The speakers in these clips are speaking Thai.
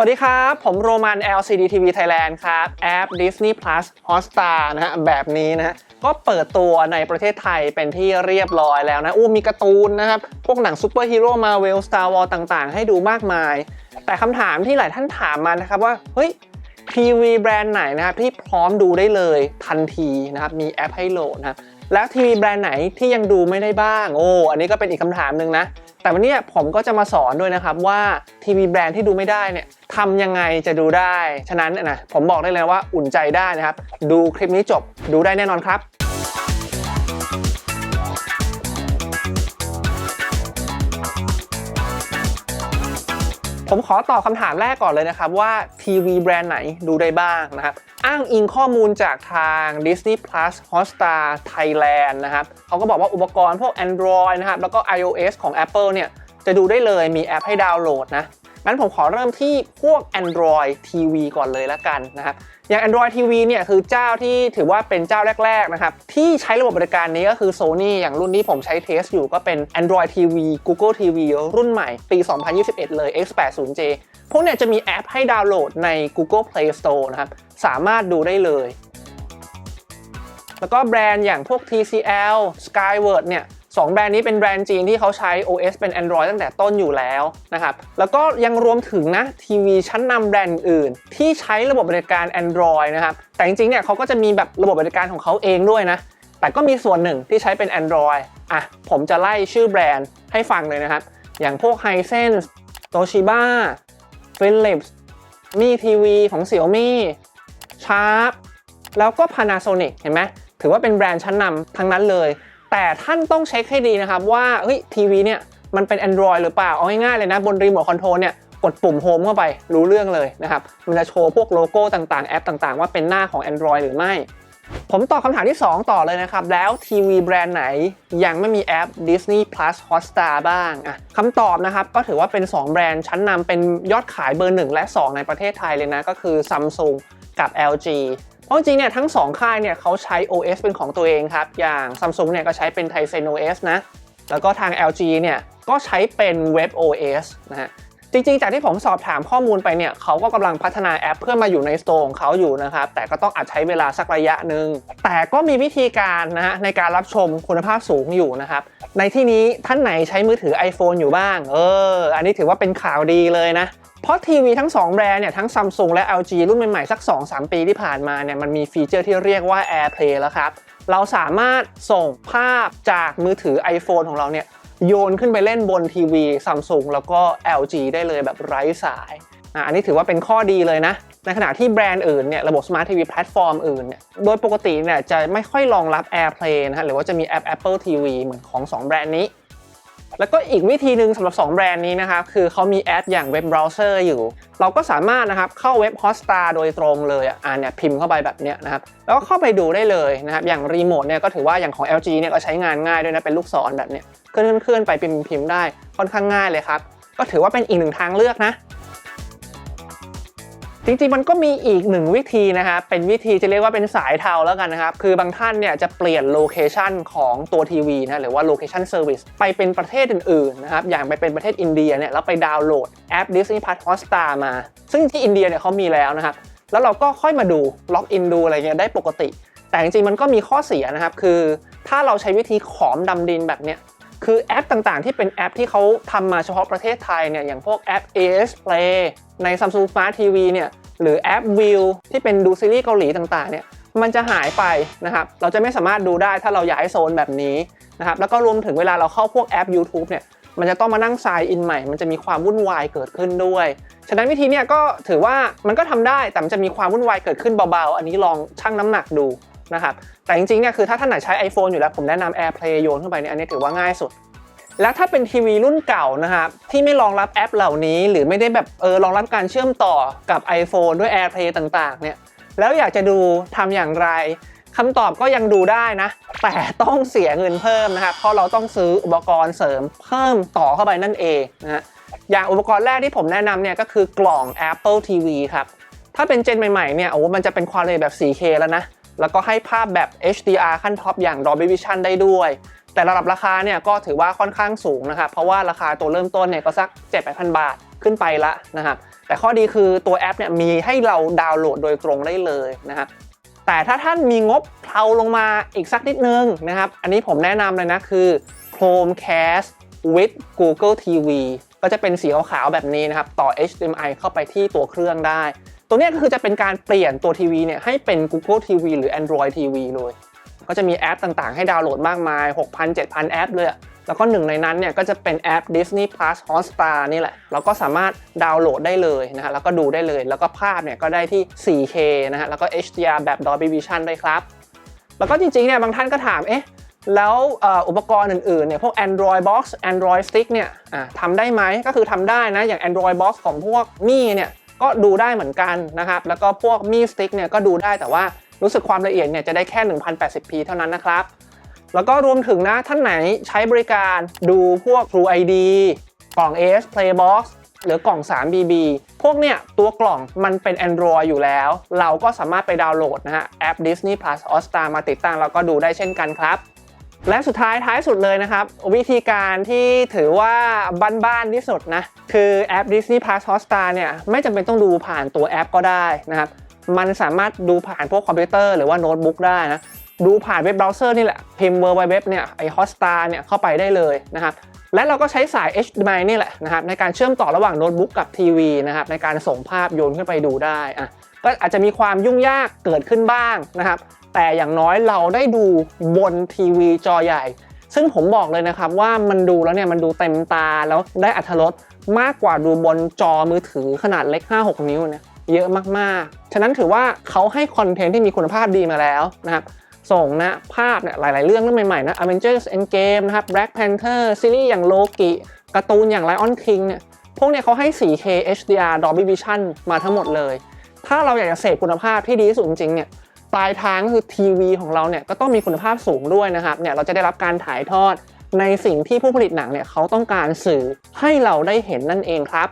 สวัสดีครับ ผมโรมัน LCD TV Thailand ครับ แอป Disney Plus Hotstar นะฮะ แบบนี้นะฮะ ก็เปิดตัวในประเทศไทยเป็นที่เรียบร้อยแล้วนะ อู้มีการ์ตูนนะครับ พวกหนังซูเปอร์ฮีโร่มาเวล Star Wars ต่างๆ ให้ดูมากมาย แต่คำถามที่หลายท่านถามมานะครับว่า เฮ้ยทีวีแบรนด์ไหนนะครับที่พร้อมดูได้เลยทันทีนะครับ มีแอปให้โหลดนะครับ แล้วทีวีแบรนด์ไหนที่ยังดูไม่ได้บ้าง โอ้ อันนี้ก็เป็นอีกคำถามหนึ่งนะ แต่วันนี้ผมก็จะมาสอนด้วยนะครับว่าทีวีแบรนด์ที่ดูไม่ได้เนี่ยทำยังไงจะดูได้ ฉะนั้นนะผมบอกได้เลยว่าอุ่นใจได้นะครับ ดูคลิปนี้จบดูได้แน่นอนครับ ผมขอตอบคำถามแรกก่อนเลยนะครับว่าทีวีแบรนด์ไหนดูได้บ้างนะครับ อ้างอิงข้อมูลจากทาง Disney Plus Hotstar Thailand นะครับเขาก็บอกว่าอุปกรณ์พวก Android นะครับแล้วก็ iOS ของ Apple เนี่ยจะดูได้เลยมีแอปให้ดาวน์โหลดนะ งั้นผมขอเริ่มที่พวก Android TV ก่อนเลยละกันนะครับอย่าง Android TV เนี่ยคือเจ้าที่ถือว่าเป็นเจ้าแรกๆนะครับที่ใช้ระบบบริการนี้ก็คือ Sony อย่างรุ่นที่ผมใช้เทสอยู่ก็เป็น Android TV Google TV รุ่นใหม่ปี 2021 เลย X80J พวกเนี่ยจะมีแอปให้ดาวน์โหลดใน Google Play Store นะครับสามารถดูได้เลย แล้วก็แบรนด์อย่างพวก TCL Skyward เนี่ย สองแบรนด์นี้เป็นแบรนด์จีนที่เขาใช้ OS เป็น Android ตั้งแต่ต้นอยู่แล้วนะครับ แล้วก็ยังรวมถึงนะทีวีชั้นนำแบรนด์อื่น ที่ใช้ระบบบริการ Android นะครับ แต่จริงๆเนี่ยเขาก็จะมีแบบระบบบริการของเขาเองด้วยนะ แต่ก็มีส่วนหนึ่งที่ใช้เป็น Android อะผมจะไล่ชื่อแบรนด์ให้ฟังเลยนะครับ อย่างพวก Hisense Toshiba Philips Mi TV ของ Xiaomi Sharp แล้วก็ Panasonic เห็นไหมถือว่าเป็นแบรนด์ชั้นนำทั้งนั้นเลย แต่ท่านต้องเช็คให้ดีนะครับว่าเฮ้ยทีวีเนี่ยมันเป็น Android หรือเปล่า เอาง่ายๆเลยนะบนรีโมทคอนโทรลเนี่ยกดปุ่มโฮมเข้าไปรู้เรื่องเลยนะครับ มันจะโชว์พวกโลโก้ต่างๆ แอปต่างๆ ว่าเป็นหน้าของ Android หรือไม่ ผมตอบคำถามที่ 2 ต่อเลยนะครับ แล้วทีวีแบรนด์ไหนยังไม่มีแอป Disney Plus Hotstar บ้างอะคำตอบนะครับ ก็ถือว่าเป็น 2 แบรนด์ชั้นนำเป็นยอดขายเบอร์ 1 และ 2 ในประเทศไทยเลยนะ ก็คือ Samsung กับ LG เพราะจริงเนี่ยทั้ง 2 ค่ายเนี่ยเขาใช้ OS เป็นของตัวเองครับ อย่าง Samsung เนี่ยก็ใช้เป็น Tizen OS นะ แล้วก็ทาง LG เนี่ยก็ใช้เป็น Web OS นะฮะจริงๆ จากที่ผมสอบถามข้อมูลไปเนี่ยเขาก็กำลังพัฒนาแอปเพื่อมาอยู่ในสโตร์ของเขาอยู่นะครับ แต่ก็ต้องอาจใช้เวลาสักระยะหนึ่ง แต่ก็มีวิธีการนะฮะในการรับชมคุณภาพสูงอยู่นะครับ ในที่นี้ท่านไหนใช้มือถือ iPhone อยู่บ้าง เออ อันนี้ถือว่าเป็นข่าวดีเลยนะ เพราะทีวีทั้ง 2 แบรนด์เนี่ยทั้ง Samsung และ LG รุ่นใหม่ๆ สัก 2-3 ปีที่ผ่านมาเนี่ยมันมีฟีเจอร์ที่เรียกว่า AirPlay แล้วครับ เราสามารถส่งภาพจากมือถือ iPhone ของเราเนี่ยโยนขึ้นไปเล่นบนทีวี Samsung แล้วก็ LG ได้เลยแบบไร้สายอันนี้ถือว่าเป็นข้อดีเลยนะ ในขณะที่แบรนด์อื่นเนี่ยระบบ Smart TV แพลตฟอร์มอื่นเนี่ยโดยปกติเนี่ยจะไม่ค่อยรองรับ AirPlay นะฮะหรือว่าจะมีแอป Apple TV เหมือนของ 2 แบรนด์นี้ แล้วก็อีกวิธีหนึ่งสำหรับ 2 แบรนด์นี้นะครับ คือเขามีแอปอย่างเว็บเบราว์เซอร์อยู่ เราก็สามารถนะครับเข้าเว็บ Hotstar โดยตรงเลยอะอ่าเนี่ยพิมพ์เข้าไปแบบเนี้ยนะครับ แล้วก็เข้าไปดูได้เลยนะครับ อย่างรีโมทเนี่ยก็ถือว่าอย่างของ LG เนี่ยก็ใช้งานง่ายด้วยนะ เป็นลูกศรแบบเนี้ยเคลื่อนเคลื่อนไปพิมพ์พิมพ์ได้ค่อนข้างง่ายเลยครับ ก็ถือว่าเป็นอีกหนึ่งทางเลือกนะ จริงๆมันก็มีอีกหนึ่งวิธีนะครับเป็นวิธีจะเรียกว่าเป็นสายเทาแล้วกันนะครับ คือบางท่านเนี่ยจะเปลี่ยนโลเคชันของตัวทีวีนะหรือว่าโลเคชันเซอร์วิสไปเป็นประเทศอื่นๆนะครับอย่างไปเป็นประเทศอินเดียเนี่ยแล้วไปดาวน์โหลดแอป Disney Plus Hotstar มา ซึ่งที่อินเดียเนี่ยเขามีแล้วนะครับแล้วเราก็ค่อยมาดูล็อกอินดูอะไรเงี้ยได้ปกติ แต่จริงๆมันก็มีข้อเสียนะครับคือถ้าเราใช้วิธีขอมดำดินแบบเนี้ย คือแอปต่างๆ ที่เป็นแอปที่เขาทำมาเฉพาะประเทศไทยเนี่ยอย่างพวกแอป AS Play ใน Samsung Smart TV เนี่ยหรือแอป View ที่เป็นดูซีรีส์เกาหลีต่างๆเนี่ยมันจะหายไปนะครับ เราจะไม่สามารถดูได้ถ้าเราย้ายโซนแบบนี้นะครับ แล้วก็รวมถึงเวลาเราเข้าพวกแอป YouTube เนี่ย มันจะต้องมานั่ง sign in ใหม่ มันจะมีความวุ่นวายเกิดขึ้นด้วย ฉะนั้นวิธีเนี่ยก็ถือว่ามันก็ทำได้ แต่มันจะมีความวุ่นวายเกิดขึ้นเบาๆ อันนี้ลองชั่งน้ำหนักดู นะครับแต่จริงๆเนี่ยคือถ้าท่านไหนใช้ iPhone อยู่แล้วผมแนะนำ AirPlay โยนเข้าไปเนี่ยอันนี้ถือว่าง่ายสุด แล้วถ้าเป็นทีวีรุ่นเก่านะครับที่ไม่รองรับแอปเหล่านี้ หรือไม่ได้แบบเออรองรับการเชื่อมต่อกับ iPhone ด้วย AirPlay ต่างๆเนี่ยแล้วอยากจะดูทำอย่างไรคำตอบก็ยังดูได้นะ แต่ต้องเสียเงินเพิ่มนะครับเพราะเราต้องซื้ออุปกรณ์เสริมเพิ่มต่อเข้าไปนั่นเองนะฮะอย่างอุปกรณ์แรกที่ผมแนะนำเนี่ยก็คือกล่อง Apple TV ครับถ้าเป็นเจนใหม่ๆเนี่ยโอ้มันจะเป็นความละเอียดแบบ 4K แล้วนะ แล้วก็ให้ภาพแบบ HDR ขั้นท็อปอย่าง Dolby Vision ได้ด้วย แต่ระดับราคาเนี่ยก็ถือว่าค่อนข้างสูงนะครับเพราะว่าราคาตัวเริ่มต้นเนี่ยก็สัก 7-8,000 บาทขึ้นไปละนะครับแต่ข้อดีคือตัวแอปเนี่ยมีให้เราดาวน์โหลดโดยตรงได้เลยนะครับแต่ถ้าท่านมีงบเพลาลงมาอีกสักนิดนึงนะครับอันนี้ผมแนะนำเลยนะคือ Chromecast with Google TV ก็จะเป็นสีขาวๆแบบนี้นะครับ ต่อ HDMI เข้าไปที่ตัวเครื่องได้ ตัวนี้ก็คือจะเป็นการเปลี่ยนตัวทีวีเนี่ยให้เป็น Google TV หรือ Android TV เลย ก็จะมีแอปต่างๆ ให้ดาวน์โหลดมากมาย 6,000-7,000 แอปเลยแล้วก็หนึ่งในนั้นเนี่ยก็จะเป็นแอป Disney Plus Hotstar นี่แหละ เราก็สามารถดาวน์โหลดได้เลยนะฮะแล้วก็ดูได้เลย แล้วก็ภาพเนี่ยก็ได้ที่ 4K นะฮะแล้วก็ HDR แบบ Dolby Vision ด้วยครับ แล้วก็จริงๆเนี่ยบางท่านก็ถามเอ๊ะแล้วอุปกรณ์อื่นๆเนี่ยพวก Android Box Android Stick เนี่ยทำได้ไหมก็คือทำได้นะอย่าง Android Box ของพวกมี่เนี่ย ก็ดูได้เหมือนกันนะครับ แล้วก็พวกมี่ Stick เนี่ยก็ดูได้แต่ว่ารู้สึกความละเอียดเนี่ยจะได้แค่ 1080p เท่านั้นนะครับ แล้วก็รวมถึงนะท่านไหนใช้บริการดูพวก True ID กล่อง AS Playbox หรือกล่อง 3BB พวกเนี่ยตัวกล่องมันเป็น Android อยู่แล้ว เราก็สามารถไปดาวน์โหลดนะฮะแอป Disney Plus Hotstar มาติดตั้งแล้วก็ดูได้เช่นกันครับ และสุดท้ายท้ายสุดเลยนะครับ วิธีการที่ถือว่าบ้านๆที่สุดนะ คือแอป Disney Plus Hotstar เนี่ยไม่จำเป็นต้องดูผ่านตัวแอปก็ได้นะครับ มันสามารถดูผ่านพวกคอมพิวเตอร์หรือว่าโน้ตบุ๊กได้นะ ดูผ่านเว็บเบราว์เซอร์นี่แหละ พิมพ์ www เนี่ยไอ้ Hotstar เนี่ยเข้าไปได้เลยนะครับและเราก็ใช้สาย HDMI นี่แหละนะครับในการเชื่อมต่อระหว่างโน้ตบุ๊กกับทีวีนะครับในการส่งภาพโยนขึ้นไปดูได้อะ ก็อาจจะมีความยุ่งยากเกิดขึ้นบ้างนะครับ แต่อย่างน้อยเราได้ดูบนทีวีจอใหญ่ ซึ่งผมบอกเลยนะครับว่ามันดูแล้วเนี่ยมันดูเต็มตาแล้วได้อัธรสมากกว่าดูบนจอมือถือขนาดเล็ก 5-6 นิ้วเนี่ยเยอะมากๆ ฉะนั้นถือว่าเขาให้คอนเทนต์ที่มีคุณภาพดีมาแล้วนะครับส่งนะภาพเนี่ยหลาย ๆ เรื่องเรื่องใหม่ ๆ นะ Avengers Endgame นะครับ Black Panther ซีรีส์อย่าง Loki การ์ตูนอย่าง Lion King เนี่ยพวกเนี่ยเขาให้ 4K HDR Dolby Vision มาทั้งหมดเลย ถ้าเราอยากจะเสพคุณภาพที่ดีที่สุดจริงๆเนี่ยปลายทางก็คือทีวีของเราเนี่ยก็ต้องมีคุณภาพสูงด้วยนะครับเนี่ยเราจะได้รับการถ่ายทอดในสิ่งที่ผู้ผลิตหนังเนี่ยเขาต้องการสื่อให้เราได้เห็นนั่นเองครับ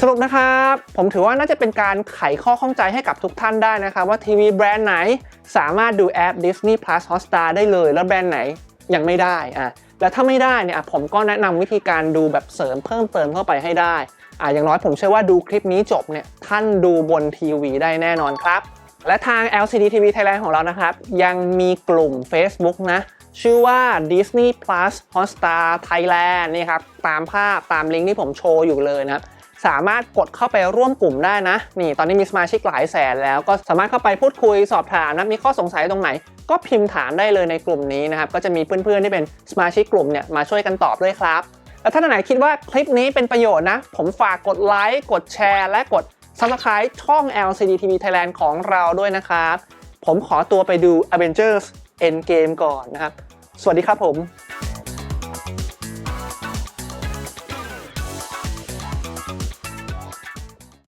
สรุปนะครับ ผมถือว่าน่าจะเป็นการไขข้อข้องใจให้กับทุกท่านได้นะครับว่าทีวีแบรนด์ไหนสามารถดูแอป Disney Plus Hotstar ได้เลย แล้วแบรนด์ไหนยังไม่ได้อะ แล้วถ้าไม่ได้เนี่ยผมก็แนะนำวิธีการดูแบบเสริมเพิ่มเติมเข้าไปให้ได้อะอย่างน้อยผมเชื่อว่าดูคลิปนี้จบเนี่ยท่านดูบนทีวีได้แน่นอนครับ และทาง LCD TV Thailand ของเรานะครับ ยังมีกลุ่ม Facebook นะ ชื่อว่า Disney Plus Hotstar Thailand นี่ครับ ตามภาพตามลิงก์ที่ผมโชว์อยู่เลยนะครับสามารถกดเข้าไปร่วมกลุ่มได้นะ นี่ตอนนี้มีสมาชิกหลายแสนแล้วก็สามารถเข้าไปพูดคุยสอบถามนะ มีข้อสงสัยตรงไหน ก็พิมพ์ถามได้เลยในกลุ่มนี้นะครับ ก็จะมีเพื่อนๆที่เป็นสมาชิกกลุ่มเนี่ยมาช่วยกันตอบด้วยครับ แล้วถ้าท่านไหนคิดว่าคลิปนี้เป็นประโยชน์นะ ผมฝากกดไลค์ กดแชร์ และกด Subscribe ช่อง LCD TV Thailand ของเราด้วยนะครับ ผมขอตัวไปดู Avengers Endgame ก่อนนะครับ สวัสดีครับผม